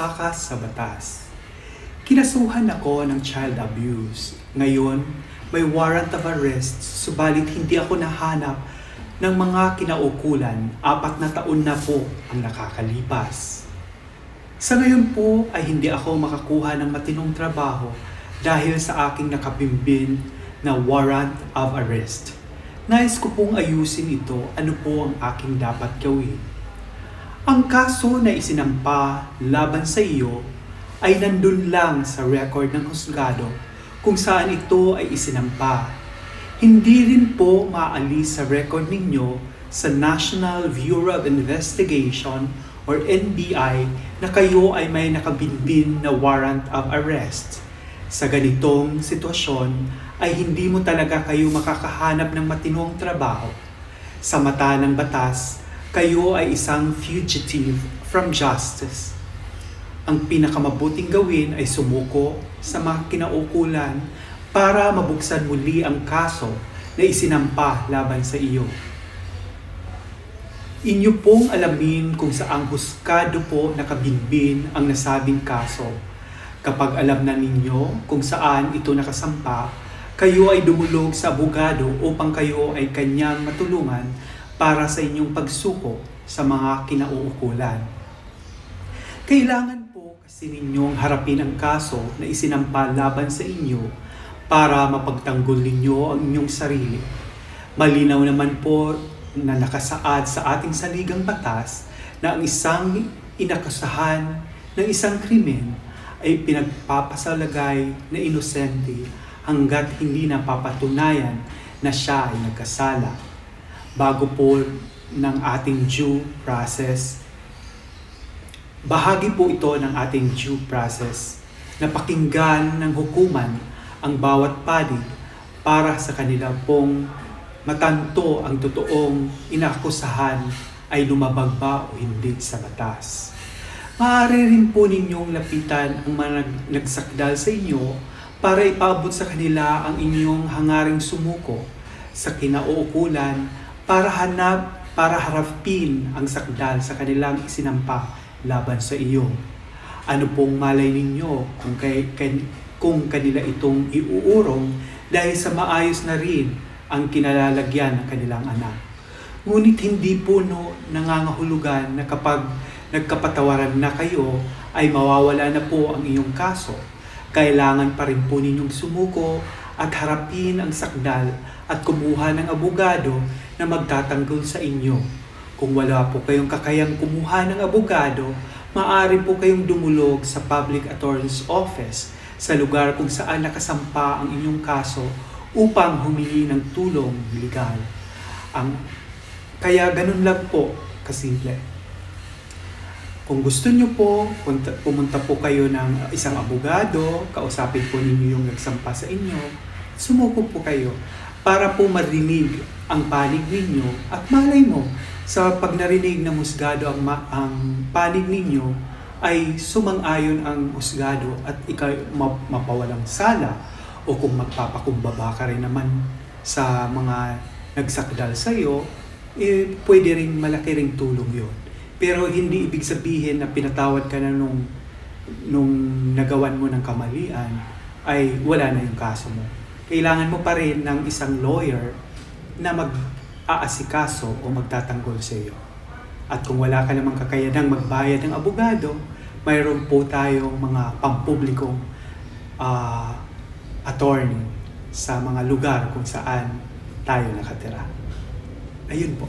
takas sa batas. Kinasuhan ako ng child abuse. Ngayon, may warrant of arrest, subalit hindi ako nahanap ng mga kinaukulan. Apat na taon na po ang nakakalipas. Sa ngayon po ay hindi ako makakuha ng matinong trabaho dahil sa aking nakabimbin na warrant of arrest. Nais ko pong ayusin ito ano po ang aking dapat gawin. Ang kaso na isinampa laban sa iyo ay nandun lang sa record ng husgado kung saan ito ay isinampa. Hindi rin po maalis sa record ninyo sa National Bureau of Investigation or NBI na kayo ay may nakabinbin na warrant of arrest. Sa ganitong sitwasyon ay hindi mo talaga kayo makakahanap ng matinong trabaho. Sa mata ng batas, kayo ay isang fugitive from justice. Ang pinakamabuting gawin ay sumuko sa mga kinaukulan para mabuksan muli ang kaso na isinampa laban sa iyo. Inyo pong alamin kung saang huskado po nakabinbin ang nasabing kaso. Kapag alam na ninyo kung saan ito nakasampa, kayo ay dumulog sa abogado upang kayo ay kanyang matulungan para sa inyong pagsuko sa mga kinauukulan. Kailangan po kasi ninyong harapin ang kaso na isinampa laban sa inyo para mapagtanggol ninyo ang inyong sarili. Malinaw naman po na nakasaad sa ating saligang batas na ang isang inakasahan ng isang krimen ay pinagpapasalagay na inosente hanggat hindi napapatunayan na siya ay nagkasala. Bago po ng ating due process, bahagi po ito ng ating due process na pakinggan ng hukuman ang bawat panig para sa kanila pong matanto ang totoong inakusahan ay lumabag ba o hindi sa batas. Maaari rin po ninyong lapitan ang mga nag- nagsakdal sa inyo para ipaabot sa kanila ang inyong hangaring sumuko sa kinauukulan para hanap para harapin ang sakdal sa kanilang isinampa laban sa iyo. Ano pong malay ninyo kung, kay, kan- kung kanila itong iuurong dahil sa maayos na rin ang kinalalagyan ng kanilang anak. Ngunit hindi po no, nangangahulugan na kapag nagkapatawaran na kayo ay mawawala na po ang iyong kaso. Kailangan pa rin po ninyong sumuko at harapin ang sakdal at kumuha ng abogado na magtatanggol sa inyo. Kung wala po kayong kakayang kumuha ng abogado, maaari po kayong dumulog sa Public Attorney's Office sa lugar kung saan nakasampa ang inyong kaso upang humingi ng tulong legal. Ang, kaya ganun lang po kasimple. Kung gusto nyo po, pumunta po kayo ng isang abogado, kausapin po ninyo yung nagsampa sa inyo, sumuko po kayo para po marinig ang panig ninyo at malay mo sa pag narinig ng husgado ang, ma- ang panig ninyo ay sumang-ayon ang husgado at ikaw ma- mapawalang sala o kung magpapakumbaba ka rin naman sa mga nagsakdal sa iyo, eh, pwede rin malaki ring tulong yon. Pero hindi ibig sabihin na pinatawad ka na nung, nung nagawan mo ng kamalian, ay wala na yung kaso mo. Kailangan mo pa rin ng isang lawyer na mag-aasikaso o magtatanggol sa iyo. At kung wala ka namang kakayanang magbayad ng abogado, mayroon po tayong mga pampublikong ah, attorney sa mga lugar kung saan tayo nakatira. Ayun po.